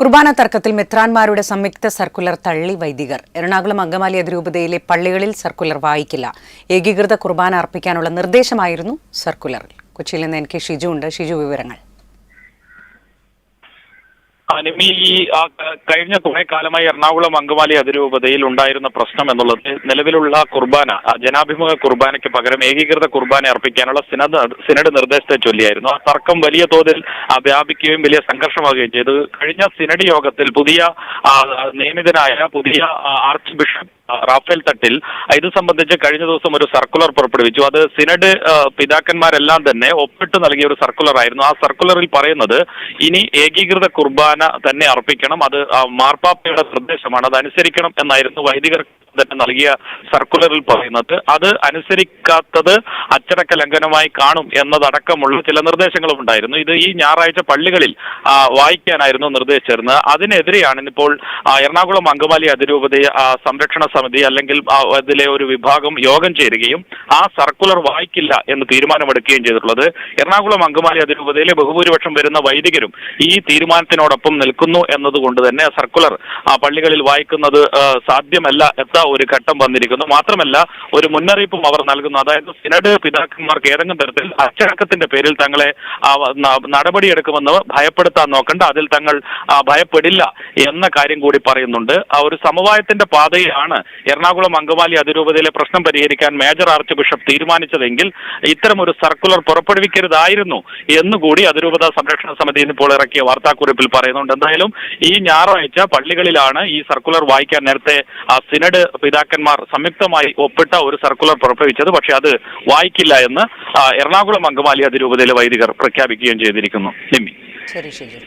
കുർബാന തർക്കത്തിൽ മെത്രാൻമാരുടെ സംയുക്ത സർക്കുലർ തള്ളി വൈദികർ. എറണാകുളം അങ്കമാലി അതിരൂപതയിലെ പള്ളികളിൽ സർക്കുലർ വായിക്കില്ല. ഏകീകൃത കുർബാന അർപ്പിക്കാനുള്ള നിർദ്ദേശമായിരുന്നു സർക്കുലറിൽ. കൊച്ചിയിൽ നിന്ന് എൻ കെ ഷിജു ഉണ്ട്. ഷിജു വിവരങ്ങൾ. അനിമി ഈ കഴിഞ്ഞ കുറെ കാലമായി എറണാകുളം അങ്കമാലി അതിരൂപതയിൽ ഉണ്ടായിരുന്ന പ്രശ്നം എന്നുള്ളത് നിലവിലുള്ള കുർബാന ജനാഭിമുഖ കുർബാനയ്ക്ക് പകരം ഏകീകൃത കുർബാന അർപ്പിക്കാനുള്ള സിനഡ് സിനഡ് നിർദ്ദേശത്തെ ചൊല്ലിയായിരുന്നു. ആ തർക്കം വലിയ തോതിൽ വ്യാപിക്കുകയും വലിയ സംഘർഷമാകുകയും ചെയ്തു. കഴിഞ്ഞ സിനഡ് യോഗത്തിൽ പുതിയ നിയമിതനായ പുതിയ ആർച്ച് ബിഷപ്പ് റാഫേൽ തട്ടിൽ ഇത് സംബന്ധിച്ച് കഴിഞ്ഞ ദിവസം ഒരു സർക്കുലർ പുറപ്പെടുവിച്ചു. അത് സിനഡ് പിതാക്കന്മാരെല്ലാം തന്നെ ഒപ്പിട്ട് നൽകിയ ഒരു സർക്കുലർ ആയിരുന്നു. ആ സർക്കുലറിൽ പറയുന്നത് ഇനി ഏകീകൃത കുർബാന തന്നെ അർപ്പിക്കണം. അത് മാർപ്പാപ്പയുടെ നിർദ്ദേശമാണ്. അത് അനുസരിക്കണം എന്നായിരുന്നു വൈദികർ തന്നെ നൽകിയ സർക്കുലറിൽ പറയുന്നത്. അത് അനുസരിക്കാത്തത് അച്ചടക്ക ലംഘനമായി കാണും എന്നതടക്കമുള്ള ചില നിർദ്ദേശങ്ങളും ഉണ്ടായിരുന്നു. ഇത് ഈ ഞായറാഴ്ച പള്ളികളിൽ വായിക്കാനായിരുന്നു നിർദ്ദേശിച്ചിരുന്നത്. അതിനെതിരെയാണ് ഇന്നിപ്പോൾ എറണാകുളം അങ്കമാലി അതിരൂപതയെ സംരക്ഷണ സമിതി അല്ലെങ്കിൽ അതിലെ ഒരു വിഭാഗം യോഗം ചേരുകയും ആ സർക്കുലർ വായിക്കില്ല എന്ന് തീരുമാനമെടുക്കുകയും ചെയ്തിട്ടുള്ളത്. എറണാകുളം അങ്കമാലി അതിരൂപതയിലെ ബഹുഭൂരിപക്ഷം വരുന്ന വൈദികരും ഈ തീരുമാനത്തിനോടൊപ്പം നിൽക്കുന്നു എന്നതുകൊണ്ട് തന്നെ സർക്കുലർ ആ പള്ളികളിൽ വായിക്കുന്നത് സാധ്യമല്ല എത്ത ഒരു ഘട്ടം വന്നിരിക്കുന്നു. മാത്രമല്ല ഒരു മുന്നറിയിപ്പും അവർ നൽകുന്നു. അതായത് സിനഡ് പിതാക്കന്മാർക്ക് ഏതെങ്കിലും തരത്തിൽ അച്ചടക്കത്തിന്റെ പേരിൽ തങ്ങളെ നടപടിയെടുക്കുമെന്ന് ഭയപ്പെടുത്താൻ നോക്കണ്ട. അതിൽ തങ്ങൾ ഭയപ്പെടില്ല എന്ന കാര്യം കൂടി പറയുന്നുണ്ട്. ആ ഒരു സമവായത്തിന്റെ പാതയിലാണ് എറണാകുളം അങ്കമാലി അതിരൂപതയിലെ പ്രശ്നം പരിഹരിക്കാൻ മേജർ ആർച്ച് ബിഷപ്പ് തീരുമാനിച്ചതെങ്കിൽ ഇത്തരം ഒരു സർക്കുലർ പുറപ്പെടുവിക്കരുതായിരുന്നു എന്നുകൂടി അതിരൂപത സംരക്ഷണ സമിതി ഇപ്പോൾ ഇറക്കിയ വാർത്താക്കുറിപ്പിൽ പറയുന്നുണ്ട്. എന്തായാലും ഈ ഞായറാഴ്ച പള്ളികളിലാണ് ഈ സർക്കുലർ വായിക്കാൻ നേരത്തെ ആ സിനഡ് പിതാക്കന്മാർ സംയുക്തമായി ഒപ്പിട്ട ഒരു സർക്കുലർ പുറപ്പെടുവിച്ചത്. പക്ഷേ അത് വായിക്കില്ല എന്ന് എറണാകുളം അങ്കമാലി അതിരൂപതയിലെ വൈദികർ പ്രഖ്യാപിക്കുകയും ചെയ്തിരിക്കുന്നു. നിമ്മി ശരി ഷിജു